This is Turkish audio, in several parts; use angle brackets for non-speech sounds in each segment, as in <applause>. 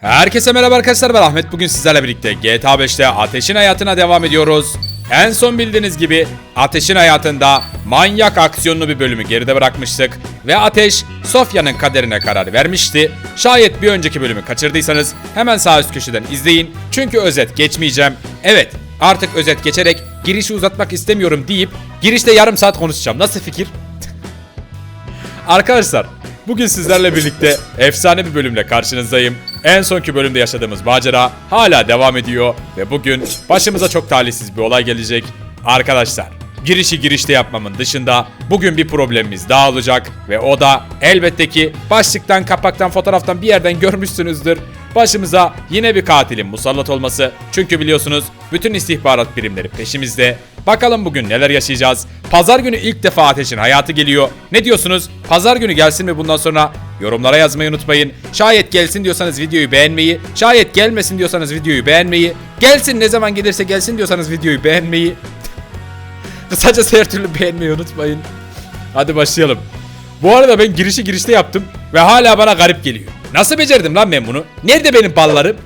Herkese merhaba arkadaşlar ben Ahmet. Bugün sizlerle birlikte GTA 5'te Ateş'in hayatına devam ediyoruz. En son bildiğiniz gibi Ateş'in hayatında manyak aksiyonlu bir bölümü geride bırakmıştık. Ve Ateş Sofya'nın kaderine karar vermişti. Şayet bir önceki bölümü kaçırdıysanız hemen sağ üst köşeden izleyin. Çünkü özet geçmeyeceğim. Evet artık özet geçerek girişi uzatmak istemiyorum deyip girişte yarım saat konuşacağım. Nasıl fikir? <laughs> Arkadaşlar bugün sizlerle birlikte efsane bir bölümle karşınızdayım. En sonki bölümde yaşadığımız macera hala devam ediyor ve bugün başımıza çok talihsiz bir olay gelecek. Arkadaşlar girişi girişte yapmamın dışında bugün bir problemimiz daha olacak ve o da elbette ki başlıktan kapaktan fotoğraftan bir yerden <laughs> görmüşsünüzdür. Başımıza yine bir katilin musallat olması. Çünkü biliyorsunuz bütün istihbarat birimleri peşimizde. Bakalım bugün neler yaşayacağız. Pazar günü ilk defa Ateş'in hayatı geliyor. Ne diyorsunuz? Pazar günü gelsin mi bundan sonra? Yorumlara yazmayı unutmayın. Şayet gelsin diyorsanız videoyu beğenmeyi, şayet gelmesin diyorsanız videoyu beğenmeyi, gelsin ne zaman gelirse gelsin diyorsanız videoyu beğenmeyi. <laughs> Kısacası her türlü beğenmeyi unutmayın. Hadi başlayalım. Bu arada ben girişi girişte yaptım ve hala bana garip geliyor. Nasıl becerdim lan ben bunu? Nerede benim ballarım?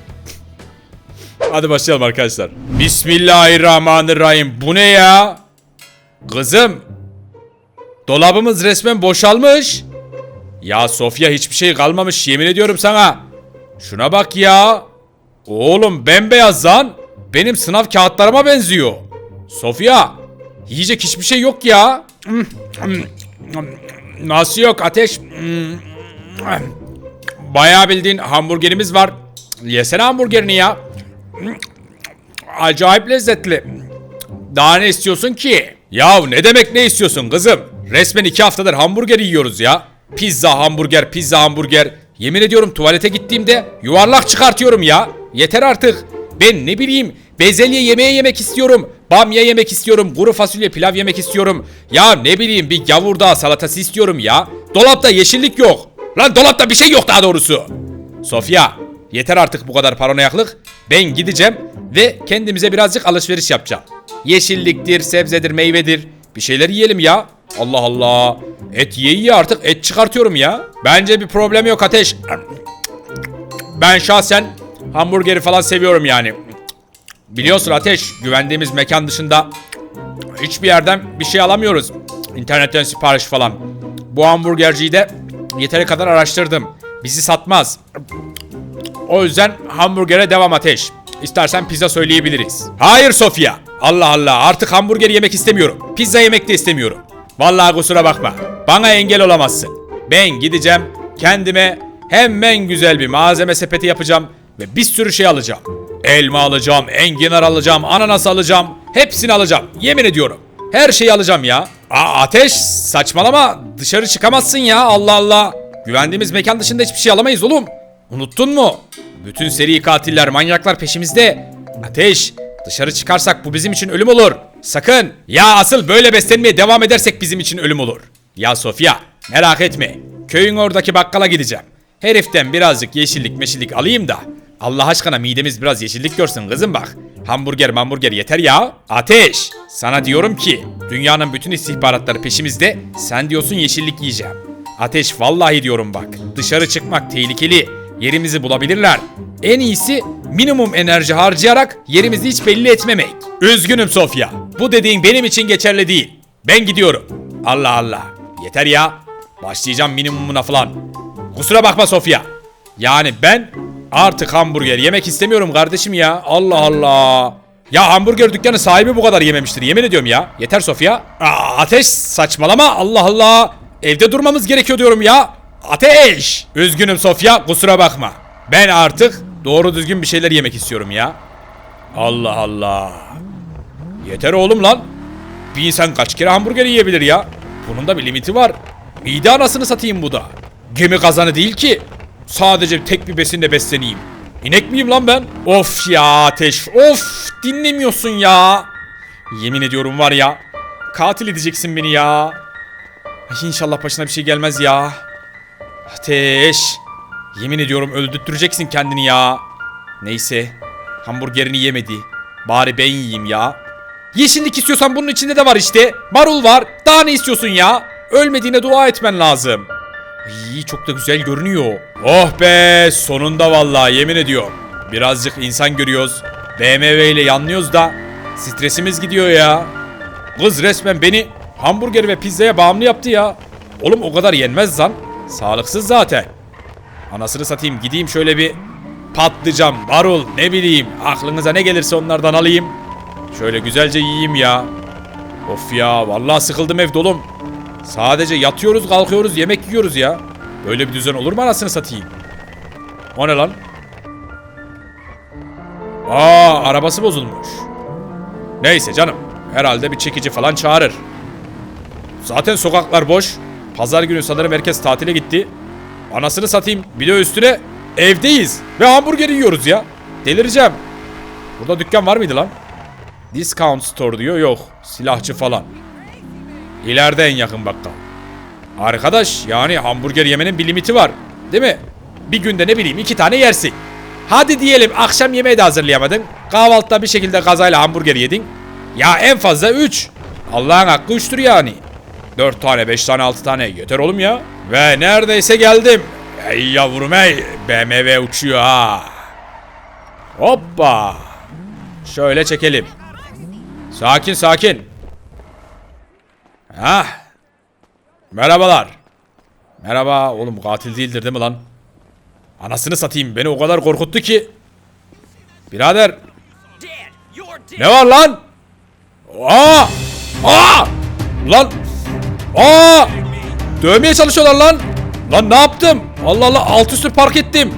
<laughs> Hadi başlayalım arkadaşlar. Bismillahirrahmanirrahim. Bu ne ya? Kızım. Dolabımız resmen boşalmış. Ya Sofya hiçbir şey kalmamış yemin ediyorum sana. Şuna bak ya. Oğlum bembeyaz lan. Benim sınav kağıtlarıma benziyor. Sofya. Yiyecek hiçbir şey yok ya. Nasıl yok ateş? Bayağı bildiğin hamburgerimiz var. Yesene hamburgerini ya. Acayip lezzetli. Daha ne istiyorsun ki? Ya ne demek ne istiyorsun kızım? Resmen iki haftadır hamburger yiyoruz ya. Pizza hamburger pizza hamburger. Yemin ediyorum tuvalete gittiğimde yuvarlak çıkartıyorum ya. Yeter artık. Ben ne bileyim bezelye yemeği yemek istiyorum. Bamya yemek istiyorum. Kuru fasulye pilav yemek istiyorum. Ya ne bileyim bir gavurdağ salatası istiyorum ya. Dolapta yeşillik yok. Lan dolapta bir şey yok daha doğrusu. Sofya yeter artık bu kadar paranoyaklık. Ben gideceğim ve kendimize birazcık alışveriş yapacağım. Yeşilliktir, sebzedir, meyvedir. Bir şeyler yiyelim ya. Allah Allah. Et ye ye artık et çıkartıyorum ya. Bence bir problem yok Ateş. Ben şahsen hamburgeri falan seviyorum yani. Biliyorsun Ateş güvendiğimiz mekan dışında hiçbir yerden bir şey alamıyoruz. İnternetten sipariş falan. Bu hamburgerciyi de yeteri kadar araştırdım. Bizi satmaz. O yüzden hamburgere devam ateş. İstersen pizza söyleyebiliriz. Hayır Sofya. Allah Allah artık hamburger yemek istemiyorum. Pizza yemek de istemiyorum. Vallahi kusura bakma. Bana engel olamazsın. Ben gideceğim kendime hemen güzel bir malzeme sepeti yapacağım ve bir sürü şey alacağım. Elma alacağım, enginar alacağım, ananas alacağım. Hepsini alacağım. Yemin ediyorum. Her şeyi alacağım ya. Aa, ateş saçmalama. Dışarı çıkamazsın ya Allah Allah. Güvendiğimiz mekan dışında hiçbir şey alamayız oğlum. Unuttun mu? Bütün seri katiller, manyaklar peşimizde. Ateş, dışarı çıkarsak bu bizim için ölüm olur. Sakın. Ya asıl böyle beslenmeye devam edersek bizim için ölüm olur. Ya Sofya, merak etme. Köyün oradaki bakkala gideceğim. Heriften birazcık yeşillik meşillik alayım da. Allah aşkına midemiz biraz yeşillik görsün kızım bak. Hamburger hamburger yeter ya. Ateş, sana diyorum ki dünyanın bütün istihbaratları peşimizde. Sen diyorsun yeşillik yiyeceğim. Ateş vallahi diyorum bak. Dışarı çıkmak tehlikeli. Yerimizi bulabilirler. En iyisi minimum enerji harcayarak yerimizi hiç belli etmemek. Üzgünüm Sofya. Bu dediğin benim için geçerli değil. Ben gidiyorum. Allah Allah. Yeter ya. Başlayacağım minimumuna falan. Kusura bakma Sofya. Yani ben artık hamburger yemek istemiyorum kardeşim ya. Allah Allah. Ya hamburger dükkanı sahibi bu kadar yememiştir yemin ediyorum ya. Yeter Sofya. Aa, ateş saçmalama Allah Allah. Evde durmamız gerekiyor diyorum ya. Ateş! Üzgünüm Sofya kusura bakma. Ben artık doğru düzgün bir şeyler yemek istiyorum ya. Allah Allah. Yeter oğlum lan. Bir insan kaç kere hamburger yiyebilir ya? Bunun da bir limiti var. Mide anasını satayım bu da. Gemi kazanı değil ki. Sadece tek bir besinle besleneyim. İnek miyim lan ben? Of ya ateş. Of dinlemiyorsun ya. Yemin ediyorum var ya. Katil edeceksin beni ya. İnşallah başına bir şey gelmez ya. Ateş. Yemin ediyorum öldürteceksin kendini ya. Neyse. Hamburgerini yemedi. Bari ben yiyeyim ya. Yeşillik istiyorsan bunun içinde de var işte. Marul var. Daha ne istiyorsun ya? Ölmediğine dua etmen lazım. İyi çok da güzel görünüyor. Oh be sonunda vallahi yemin ediyorum. Birazcık insan görüyoruz. BMW ile yanlıyoruz da stresimiz gidiyor ya. Kız resmen beni hamburger ve pizzaya bağımlı yaptı ya. Oğlum o kadar yenmez lan. Sağlıksız zaten. Anasını satayım gideyim şöyle bir patlıcan, marul ne bileyim aklınıza ne gelirse onlardan alayım. Şöyle güzelce yiyeyim ya. Of ya vallahi sıkıldım evde oğlum. Sadece yatıyoruz kalkıyoruz yemek yiyoruz ya. Böyle bir düzen olur mu anasını satayım? O ne lan? Aa arabası bozulmuş. Neyse canım. Herhalde bir çekici falan çağırır. Zaten sokaklar boş. Pazar günü sanırım herkes tatile gitti. Anasını satayım. Bir de üstüne evdeyiz. Ve hamburger yiyoruz ya. Delireceğim. Burada dükkan var mıydı lan? Discount store diyor. Yok. Silahçı falan. İleride en yakın bakkal. Arkadaş yani hamburger yemenin bir limiti var. Değil mi? Bir günde ne bileyim iki tane yersin. Hadi diyelim akşam yemeği de hazırlayamadın. Kahvaltıda bir şekilde kazayla hamburger yedin. Ya en fazla 3. Allah'ın hakkı 3'tür yani. 4 tane, 5 tane, 6 tane yeter oğlum ya. Ve neredeyse geldim. Ey yavrum ey. BMW uçuyor ha. Hoppa. Şöyle çekelim. Sakin sakin. Hah. Merhabalar. Merhaba. Oğlum katil değildir değil mi lan? Anasını satayım. Beni o kadar korkuttu ki. Birader. Ne var lan? Aa! Aa! Lan! Aa! Dövmeye çalışıyorlar lan. Lan ne yaptım? Allah Allah alt üstü park ettim.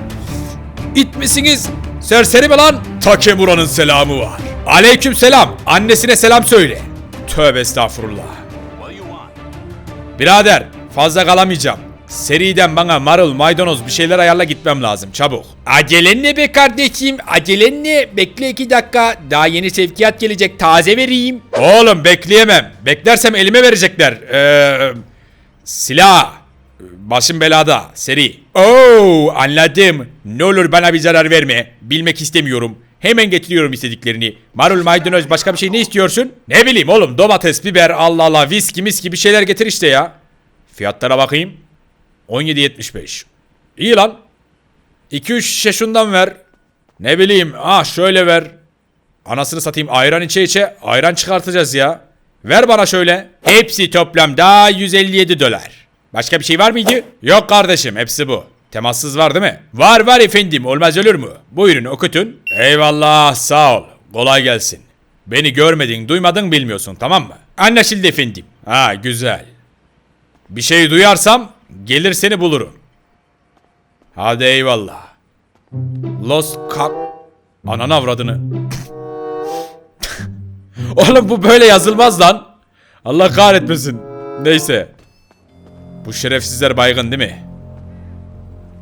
İt misiniz? Serseri mi lan? Takemura'nın selamı var. Aleyküm selam. Annesine selam söyle. Tövbe estağfurullah. Birader fazla kalamayacağım. Seriden bana marul maydanoz bir şeyler ayarla gitmem lazım çabuk. Acelen ne be kardeşim acelen ne? Bekle iki dakika daha yeni sevkiyat gelecek taze vereyim. Oğlum bekleyemem. Beklersem elime verecekler. Ee, silah. Başım belada seri. Oo anladım. Ne olur bana bir zarar verme. Bilmek istemiyorum. Hemen getiriyorum istediklerini. Marul maydanoz başka bir şey ne istiyorsun? Ne bileyim oğlum domates, biber, Allah Allah, viski, miski bir şeyler getir işte ya. Fiyatlara bakayım. 17.75. İyi lan. 2-3 şişe şundan ver. Ne bileyim ah şöyle ver. Anasını satayım ayran içe içe ayran çıkartacağız ya. Ver bana şöyle. Hepsi toplamda 157 dolar. Başka bir şey var mıydı? Yok kardeşim hepsi bu. Temassız var değil mi? Var var efendim olmaz olur mu? Buyurun okutun. Eyvallah sağ ol. Kolay gelsin. Beni görmedin duymadın bilmiyorsun tamam mı? Anlaşıldı efendim. Ha güzel. Bir şey duyarsam gelir seni bulurum. Hadi eyvallah. Los Kak... Ananı avradını. <laughs> Oğlum bu böyle yazılmaz lan. Allah kahretmesin. Neyse. Bu şerefsizler baygın değil mi?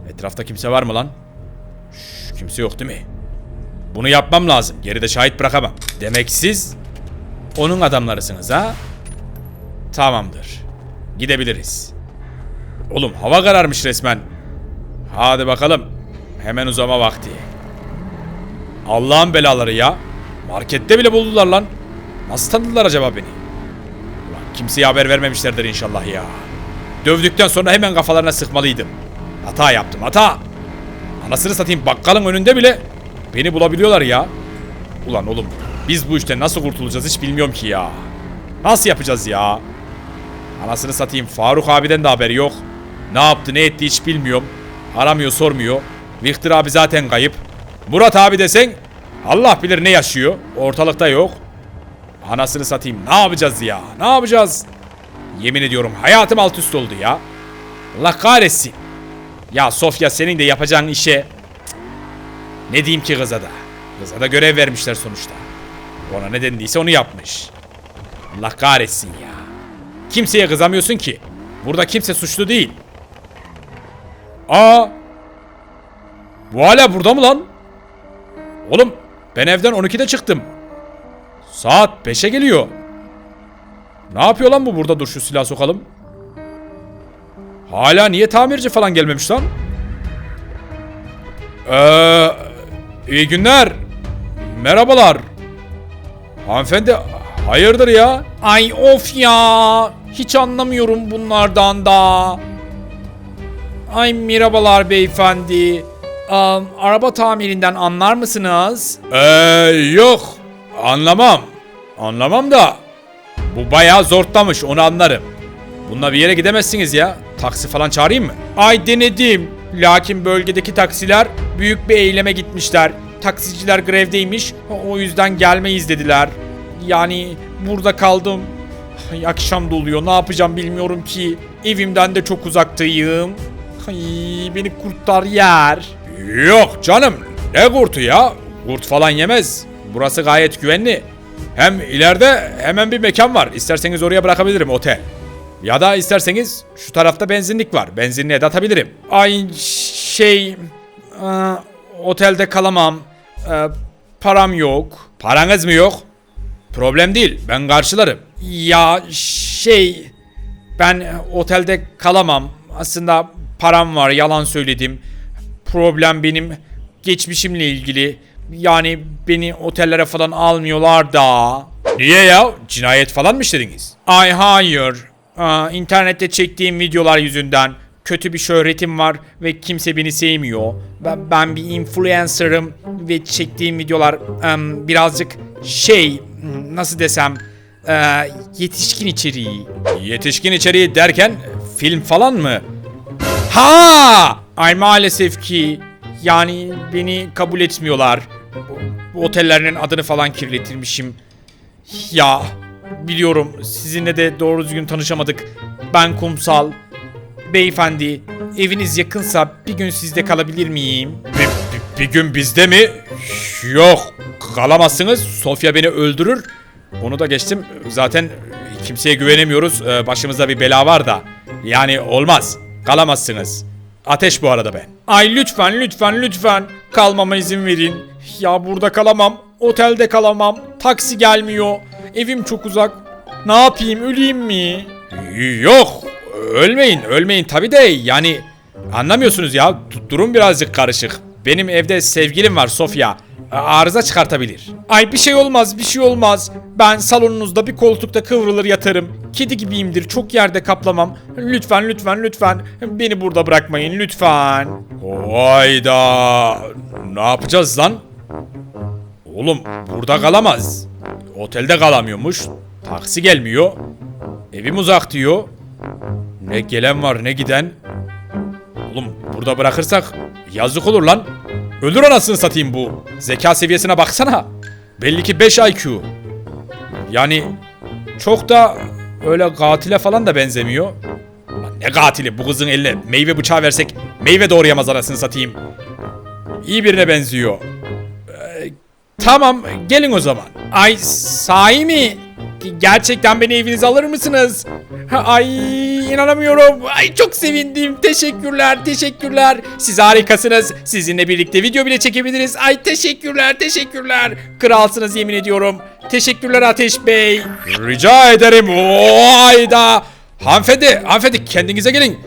Etrafta kimse var mı lan? Şş, kimse yok değil mi? Bunu yapmam lazım. Geride şahit bırakamam. Demek siz onun adamlarısınız ha? Tamamdır. Gidebiliriz. Oğlum hava kararmış resmen. Hadi bakalım. Hemen uzama vakti. Allah'ın belaları ya. Markette bile buldular lan. Nasıl tanıdılar acaba beni? Ulan kimseye haber vermemişlerdir inşallah ya. Dövdükten sonra hemen kafalarına sıkmalıydım. Hata yaptım hata. Anasını satayım bakkalın önünde bile beni bulabiliyorlar ya. Ulan oğlum biz bu işten nasıl kurtulacağız hiç bilmiyorum ki ya. Nasıl yapacağız ya? Anasını satayım Faruk abiden de haberi yok. Ne yaptı ne etti hiç bilmiyorum. Aramıyor sormuyor. Victor abi zaten kayıp. Murat abi desen Allah bilir ne yaşıyor. Ortalıkta yok. Anasını satayım ne yapacağız ya? Ne yapacağız? Yemin ediyorum hayatım alt üst oldu ya. Allah kahretsin. Ya Sofya senin de yapacağın işe... Ne diyeyim ki kıza da? Kıza da görev vermişler sonuçta. Ona ne dendiyse onu yapmış. Allah kahretsin ya. Kimseye kızamıyorsun ki. Burada kimse suçlu değil. Aa! Bu hala burada mı lan? Oğlum ben evden 12'de çıktım. Saat 5'e geliyor. Ne yapıyor lan bu burada dur şu silah sokalım. Hala niye tamirci falan gelmemiş lan? Ee, iyi günler. Merhabalar. Hanımefendi hayırdır ya? Ay of ya. Hiç anlamıyorum bunlardan da. Ay merhabalar beyefendi. Am, araba tamirinden anlar mısınız? Eee yok. Anlamam. Anlamam da. Bu bayağı zortlamış onu anlarım. Bununla bir yere gidemezsiniz ya. Taksi falan çağırayım mı? Ay denedim. Lakin bölgedeki taksiler büyük bir eyleme gitmişler. Taksiciler grevdeymiş. O yüzden gelmeyiz dediler. Yani burada kaldım. Ay, akşam doluyor. Ne yapacağım bilmiyorum ki. Evimden de çok uzaktayım. Ay, beni kurtlar yer. Yok canım. Ne kurtu ya? Kurt falan yemez. Burası gayet güvenli. Hem ileride hemen bir mekan var. İsterseniz oraya bırakabilirim otel. Ya da isterseniz şu tarafta benzinlik var. Benzinliğe de atabilirim. Ay şey... e, otelde kalamam. E, param yok. Paranız mı yok? Problem değil. Ben karşılarım. Ya şey... Ben otelde kalamam. Aslında param var. Yalan söyledim. Problem benim geçmişimle ilgili. Yani beni otellere falan almıyorlar da. Niye ya? Cinayet falan mı işlediniz? Ay hayır. Aa, internette çektiğim videolar yüzünden kötü bir şöhretim var ve kimse beni sevmiyor. Ben, ben bir influencer'ım ve çektiğim videolar em, birazcık şey nasıl desem e, yetişkin içeriği. Yetişkin içeriği derken film falan mı? Ha! Ay maalesef ki yani beni kabul etmiyorlar. Bu otellerinin adını falan kirletirmişim. Ya biliyorum sizinle de doğru düzgün tanışamadık. Ben Kumsal. Beyefendi eviniz yakınsa bir gün sizde kalabilir miyim? Bir, bir- bir gün bizde mi? Yok kalamazsınız. Sofya beni öldürür. Onu da geçtim. Zaten kimseye güvenemiyoruz. Ee, Başımızda bir bela var da. Yani olmaz. Kalamazsınız. Ateş bu arada ben. Ay lütfen lütfen lütfen kalmama izin verin. Ya burada kalamam. Otelde kalamam. Taksi gelmiyor. Evim çok uzak. Ne yapayım öleyim mi? Yok. Ölmeyin ölmeyin tabi de yani anlamıyorsunuz ya. Durum birazcık karışık. Benim evde sevgilim var Sofya. Arıza çıkartabilir. Ay bir şey olmaz bir şey olmaz. Ben salonunuzda bir koltukta kıvrılır yatarım. Kedi gibiyimdir çok yerde kaplamam. Lütfen lütfen lütfen beni burada bırakmayın lütfen. Hayda. Ne yapacağız lan? Oğlum burada kalamaz. Otelde kalamıyormuş. Taksi gelmiyor. Evim uzak diyor. Ne gelen var ne giden. Oğlum burada bırakırsak yazık olur lan. Ölür anasını satayım bu. Zeka seviyesine baksana. Belli ki 5 IQ. Yani çok da öyle katile falan da benzemiyor. Lan ne katili bu kızın eline meyve bıçağı versek meyve doğrayamaz anasını satayım. İyi birine benziyor. Ee, tamam gelin o zaman. Ay sahi mi? Gerçekten beni evinize alır mısınız? Ay inanamıyorum. Ay çok sevindim. Teşekkürler, teşekkürler. Siz harikasınız. Sizinle birlikte video bile çekebiliriz. Ay teşekkürler, teşekkürler. Kralsınız yemin ediyorum. Teşekkürler Ateş Bey. Rica ederim. Hayda. Hanımefendi, hanımefendi kendinize gelin.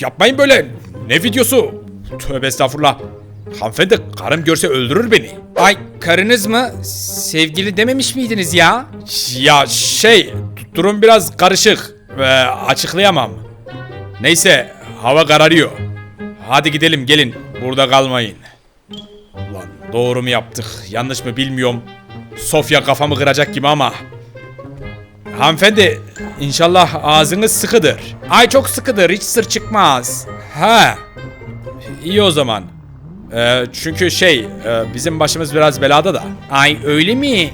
Yapmayın böyle. Ne videosu? Tövbe estağfurullah. Hanımefendi karım görse öldürür beni. Ay karınız mı? Sevgili dememiş miydiniz ya? Ya şey durum biraz karışık ve açıklayamam. Neyse hava kararıyor. Hadi gidelim gelin burada kalmayın. Ulan doğru mu yaptık yanlış mı bilmiyorum. Sofya kafamı kıracak gibi ama. Hanımefendi inşallah ağzınız sıkıdır. Ay çok sıkıdır hiç sır çıkmaz. Ha iyi o zaman. Ee, çünkü şey e, bizim başımız biraz belada da. Ay öyle mi?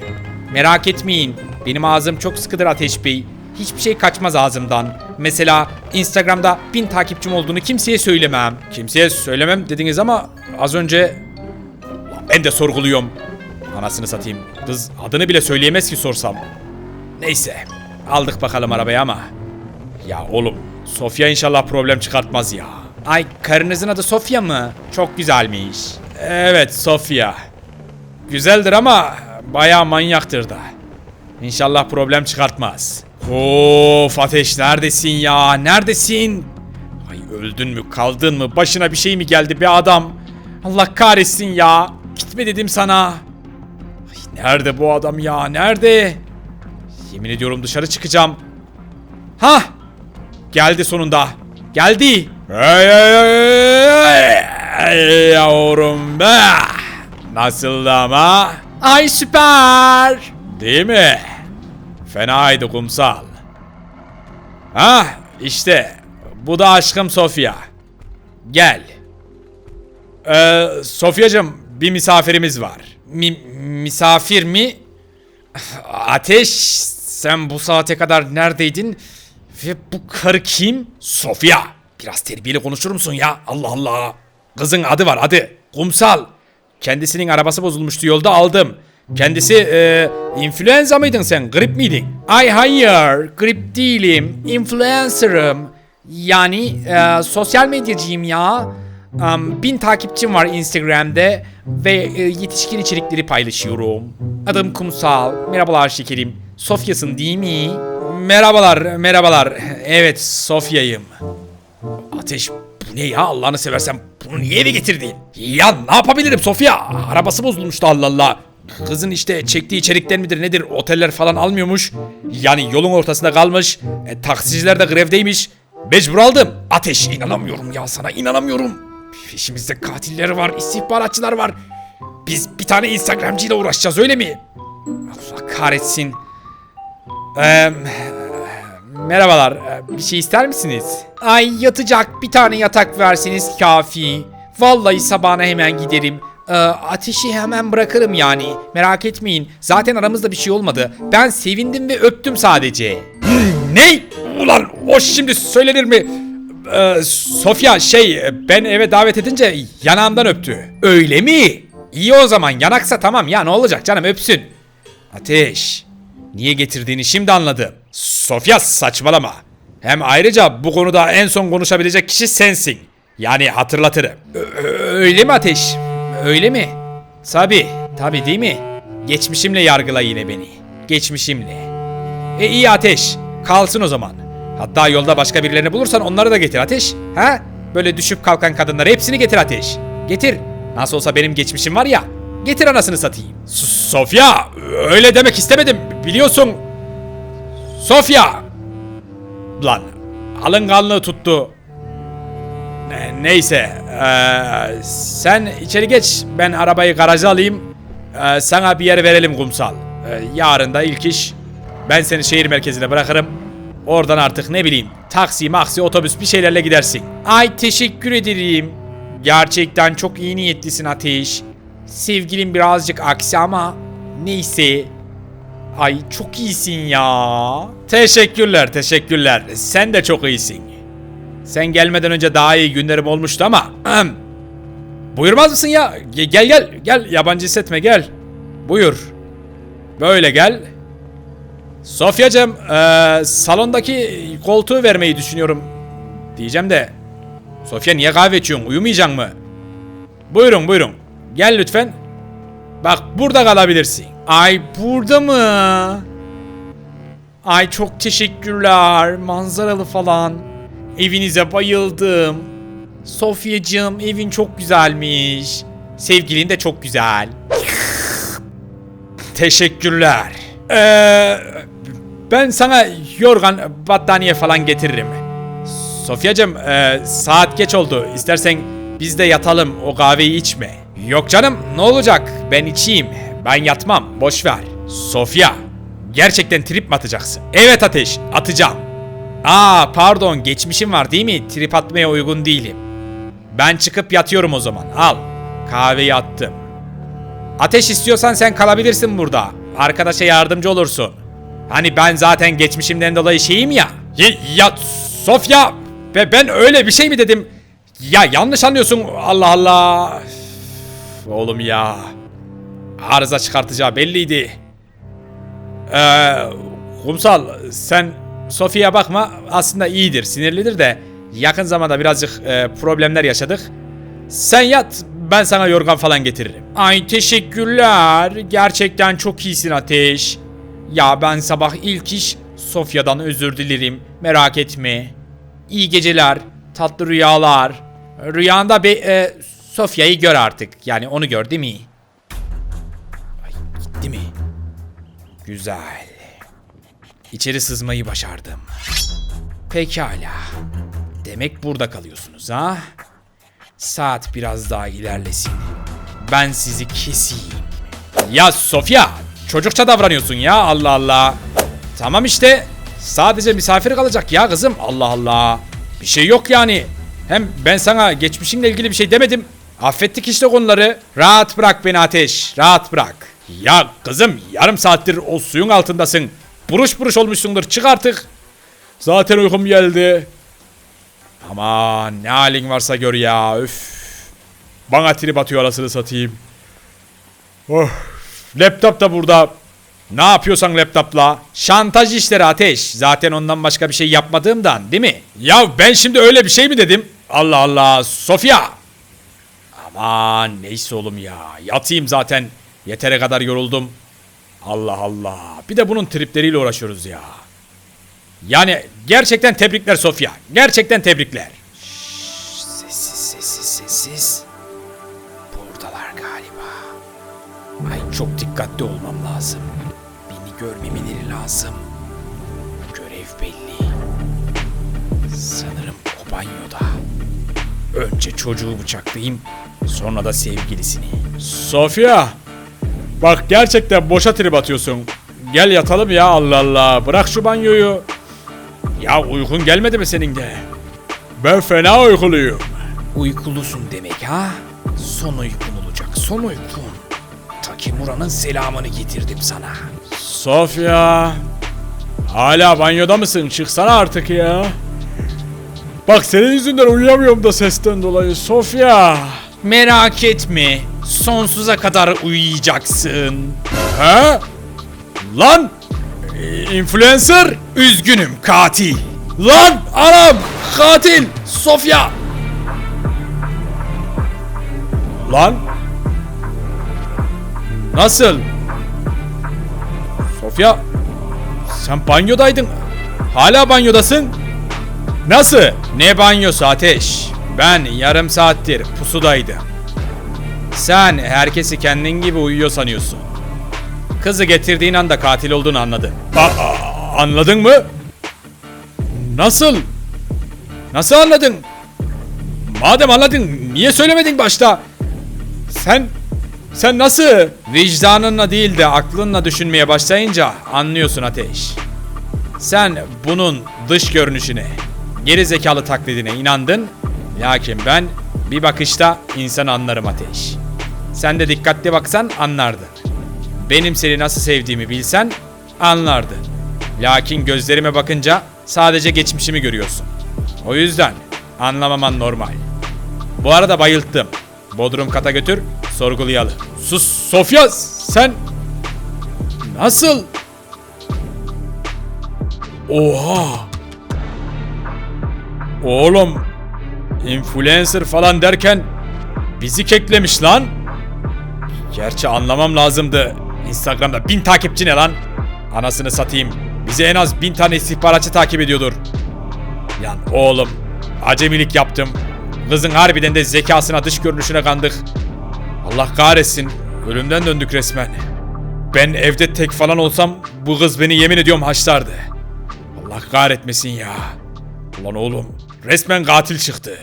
Merak etmeyin. Benim ağzım çok sıkıdır Ateş Bey. Hiçbir şey kaçmaz ağzımdan. Mesela Instagram'da bin takipçim olduğunu kimseye söylemem. Kimseye söylemem dediniz ama az önce ben de sorguluyorum. Anasını satayım. Kız adını bile söyleyemez ki sorsam. Neyse. Aldık bakalım arabayı ama. Ya oğlum Sofya inşallah problem çıkartmaz ya. Ay karınızın adı Sofya mı? Çok güzelmiş. Evet Sofya. Güzeldir ama bayağı manyaktır da. İnşallah problem çıkartmaz. Of Ateş neredesin ya? Neredesin? Ay öldün mü kaldın mı? Başına bir şey mi geldi be adam? Allah kahretsin ya. Gitme dedim sana. Ay, nerede bu adam ya? Nerede? Yemin ediyorum dışarı çıkacağım. Ha! Geldi sonunda. Geldi. Ay ay ay ay yavrum be. Nasıldı ama? Ay süper. Değil mi? Fenaydı kumsal. Ha işte bu da aşkım Sofya. Gel. Ee, Sofyacığım bir misafirimiz var. Mi- misafir mi? Ateş sen bu saate kadar neredeydin? Ve bu karı kim? Sofya. Biraz terbiyeli konuşur musun ya? Allah Allah. Kızın adı var adı. Kumsal. Kendisinin arabası bozulmuştu yolda aldım. Kendisi e, influenza mıydın sen? Grip miydin? Ay hayır. Grip değilim. Influencer'ım. Yani e, sosyal medyacıyım ya. Um, bin takipçim var Instagram'da ve e, yetişkin içerikleri paylaşıyorum. Adım Kumsal. Merhabalar şekerim. Sofya'sın değil mi? Merhabalar, merhabalar. Evet, Sofya'yım. Ateş bu ne ya Allah'ını seversen bunu niye eve getirdin? Ya ne yapabilirim Sofya? Arabası bozulmuştu Allah Allah. Kızın işte çektiği içerikler midir nedir oteller falan almıyormuş. Yani yolun ortasında kalmış. E, taksiciler de grevdeymiş. Mecbur aldım. Ateş inanamıyorum ya sana inanamıyorum. Peşimizde katiller var, istihbaratçılar var. Biz bir tane Instagramcıyla uğraşacağız öyle mi? Allah kahretsin. Eee... Merhabalar, e, bir şey ister misiniz? Ay yatacak bir tane yatak verseniz kafi. Vallahi sabahına hemen giderim. Ee, ateşi hemen bırakırım yani. Merak etmeyin. Zaten aramızda bir şey olmadı. Ben sevindim ve öptüm sadece. ne? Ulan o şimdi söylenir mi? Ee, Sofya şey ben eve davet edince yanağımdan öptü. Öyle mi? İyi o zaman yanaksa tamam ya ne olacak canım öpsün. Ateş. Niye getirdiğini şimdi anladım. Sofya saçmalama. Hem ayrıca bu konuda en son konuşabilecek kişi sensin. Yani hatırlatırım. Ö- öyle mi Ateş? Öyle mi? Tabi, tabi değil mi? Geçmişimle yargıla yine beni. Geçmişimle. E iyi Ateş. Kalsın o zaman. Hatta yolda başka birilerini bulursan onları da getir Ateş. Ha? Böyle düşüp kalkan kadınları hepsini getir Ateş. Getir. Nasıl olsa benim geçmişim var ya. Getir anasını satayım. S- Sofya öyle demek istemedim biliyorsun. Sofya. Lan alınganlığı tuttu. Ne- neyse eee, sen içeri geç ben arabayı garaja alayım. Eee, sana bir yer verelim kumsal. Eee, yarın da ilk iş ben seni şehir merkezine bırakırım. Oradan artık ne bileyim taksi, maksi, otobüs bir şeylerle gidersin. Ay teşekkür ederim. Gerçekten çok iyi niyetlisin Ateş. Sevgilim birazcık aksi ama neyse. Ay çok iyisin ya. Teşekkürler, teşekkürler. Sen de çok iyisin. Sen gelmeden önce daha iyi günlerim olmuştu ama. Buyurmaz mısın ya? Ge- Gel gel gel yabancı hissetme gel. Buyur. Böyle gel. Sofyacığım eee, salondaki koltuğu vermeyi düşünüyorum. Diyeceğim de. Sofya niye kahve içiyorsun? Uyumayacaksın mı? Buyurun buyurun. Gel lütfen. Bak burada kalabilirsin. Ay burada mı? Ay çok teşekkürler. Manzaralı falan. Evinize bayıldım. Sofyacığım evin çok güzelmiş. Sevgilin de çok güzel. Teşekkürler. Ee, ben sana yorgan, battaniye falan getiririm. Sofyacığım e, saat geç oldu. İstersen biz de yatalım o kahveyi içme. Yok canım ne olacak ben içeyim. Ben yatmam boş ver. Sofya gerçekten trip mi atacaksın? Evet Ateş atacağım. Aa pardon geçmişim var değil mi? Trip atmaya uygun değilim. Ben çıkıp yatıyorum o zaman al. Kahveyi attım. Ateş istiyorsan sen kalabilirsin burada. Arkadaşa yardımcı olursun. Hani ben zaten geçmişimden dolayı şeyim ya. Ya, ya Sofya ve ben öyle bir şey mi dedim? Ya yanlış anlıyorsun Allah Allah. Üf, Oğlum ya. Arıza çıkartacağı belliydi. Ee, kumsal sen Sofya'ya bakma aslında iyidir sinirlidir de yakın zamanda birazcık e, problemler yaşadık. Sen yat ben sana yorgan falan getiririm. Ay teşekkürler. Gerçekten çok iyisin Ateş. Ya ben sabah ilk iş Sofya'dan özür dilerim. Merak etme. İyi geceler. Tatlı rüyalar. Rüyanda be e, Sofya'yı gör artık. Yani onu gör değil mi? Ay gitti mi? Güzel. İçeri sızmayı başardım. Pekala. Demek burada kalıyorsunuz ha? Saat biraz daha ilerlesin. Ben sizi keseyim. Ya Sofya, çocukça davranıyorsun ya Allah Allah. Tamam işte. Sadece misafir kalacak ya kızım. Allah Allah. Bir şey yok yani. Hem ben sana geçmişinle ilgili bir şey demedim. Affettik işte konuları. Rahat bırak beni Ateş. Rahat bırak. Ya kızım yarım saattir o suyun altındasın. Buruş buruş olmuşsundur. Çık artık. Zaten uykum geldi. Aman ne halin varsa gör ya. Üf. Bana trip atıyor arasını satayım. Oh. Laptop da burada. Ne yapıyorsan laptopla? Şantaj işleri ateş. Zaten ondan başka bir şey yapmadığımdan değil mi? Ya ben şimdi öyle bir şey mi dedim? Allah Allah. Sofya. Aman neyse oğlum ya. Yatayım zaten. Yetere kadar yoruldum. Allah Allah. Bir de bunun tripleriyle uğraşıyoruz ya. Yani gerçekten tebrikler Sofya. Gerçekten tebrikler. sessiz sessiz sessiz. Buradalar galiba. Ay çok dikkatli olmam lazım. Beni görmemeleri lazım. Görev belli. Sanırım o banyoda. Önce çocuğu bıçaklayayım, sonra da sevgilisini. Sofya! Bak gerçekten boşa trip atıyorsun. Gel yatalım ya Allah Allah. Bırak şu banyoyu. Ya uykun gelmedi mi senin de? Ben fena uykuluyum. Uykulusun demek ha? Son uykun olacak, son uykun. Takimura'nın selamını getirdim sana. Sofya. Hala banyoda mısın? Çıksana artık ya. Bak senin yüzünden uyuyamıyorum da sesten dolayı Sofya. Merak etme. Sonsuza kadar uyuyacaksın. He? Lan! Ee, Influencer! Üzgünüm katil. Lan anam! Katil! Sofya! Lan! Nasıl? Sofya! Sen banyodaydın. Hala banyodasın. Nasıl? Ne banyosu ateş? Ben yarım saattir pusudaydım. Sen herkesi kendin gibi uyuyor sanıyorsun. Kızı getirdiğin anda katil olduğunu anladın. Aa, anladın mı? Nasıl? Nasıl anladın? Madem anladın niye söylemedin başta? Sen sen nasıl? Vicdanınla değil de aklınla düşünmeye başlayınca anlıyorsun Ateş. Sen bunun dış görünüşüne, geri zekalı taklidine inandın. Lakin ben bir bakışta insan anlarım Ateş. Sen de dikkatli baksan anlardın. Benim seni nasıl sevdiğimi bilsen anlardın. Lakin gözlerime bakınca sadece geçmişimi görüyorsun. O yüzden anlamaman normal. Bu arada bayılttım. Bodrum kata götür, sorgulayalım. Sus Sofya sen nasıl? Oha! Oğlum influencer falan derken bizi keklemiş lan. Gerçi anlamam lazımdı. Instagram'da bin takipçi ne lan? Anasını satayım. Bizi en az bin tane istihbaratçı takip ediyordur. Yan oğlum acemilik yaptım. Kızın harbiden de zekasına dış görünüşüne kandık. Allah kahretsin. Ölümden döndük resmen. Ben evde tek falan olsam bu kız beni yemin ediyorum haşlardı. Allah kahretmesin ya. Ulan oğlum resmen katil çıktı.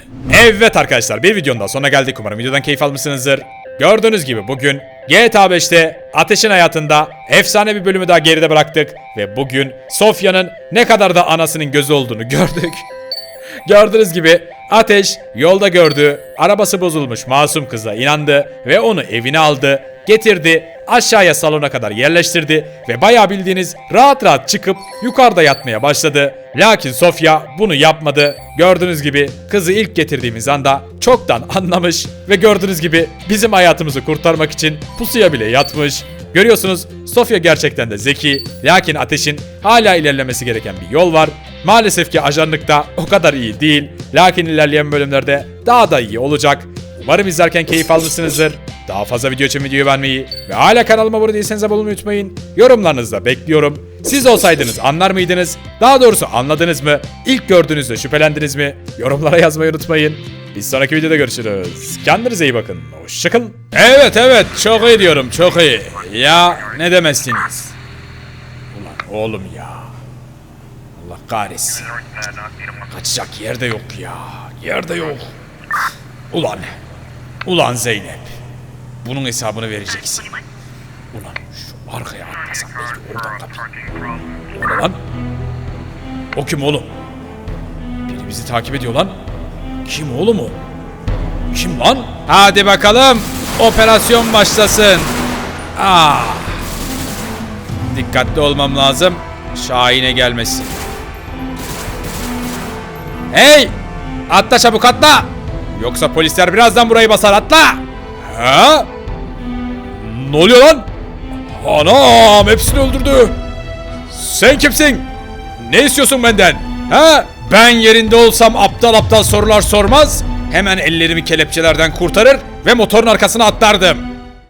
Evet arkadaşlar bir videonun daha sonuna geldik. Umarım videodan keyif almışsınızdır. Gördüğünüz gibi bugün GTA 5'te Ateş'in hayatında efsane bir bölümü daha geride bıraktık. Ve bugün Sofya'nın ne kadar da anasının gözü olduğunu <laughs> gördük. Gördüğünüz gibi Ateş yolda gördü, arabası bozulmuş masum kıza inandı ve onu evine aldı, getirdi, aşağıya salona kadar yerleştirdi ve bayağı bildiğiniz rahat rahat çıkıp yukarıda yatmaya başladı. Lakin Sofya bunu yapmadı. Gördüğünüz gibi kızı ilk getirdiğimiz anda çoktan <laughs> anlamış ve gördüğünüz gibi bizim hayatımızı kurtarmak için pusuya bile yatmış. Görüyorsunuz Sofya gerçekten de zeki. Lakin Ateş'in hala ilerlemesi gereken bir yol var. Maalesef ki ajanlıkta o kadar iyi değil. Lakin ilerleyen bölümlerde daha da iyi olacak. Umarım izlerken keyif almışsınızdır. Daha fazla video için videoyu beğenmeyi ve hala kanalıma abone değilseniz abone olmayı unutmayın. Yorumlarınızı da bekliyorum. Siz olsaydınız anlar mıydınız? Daha doğrusu anladınız mı? İlk gördüğünüzde şüphelendiniz mi? Yorumlara yazmayı unutmayın. Biz sonraki videoda görüşürüz. Kendinize iyi bakın. Hoşçakalın. Evet evet çok iyi diyorum çok iyi. Ya ne demezsiniz? Ulan oğlum ya. Allah kahretsin. Kaçacak yer de yok ya. Yer de yok. Ulan. Ulan Zeynep. Bunun hesabını vereceksin. Ulan şu arkaya atlasam belki oradan kapıyı. O ne? O kim oğlum? Biri bizi takip ediyor lan. Kim oğlum o? Kim lan? Hadi bakalım. Operasyon başlasın. Ah. Dikkatli olmam lazım. Şahin'e gelmesin. Hey! Atla çabuk atla! Yoksa polisler birazdan burayı basar atla! Ha? Ne oluyor lan? Anam hepsini öldürdü. Sen kimsin? Ne istiyorsun benden? Ha? Ben yerinde olsam aptal aptal sorular sormaz. Hemen ellerimi kelepçelerden kurtarır ve motorun arkasına atlardım.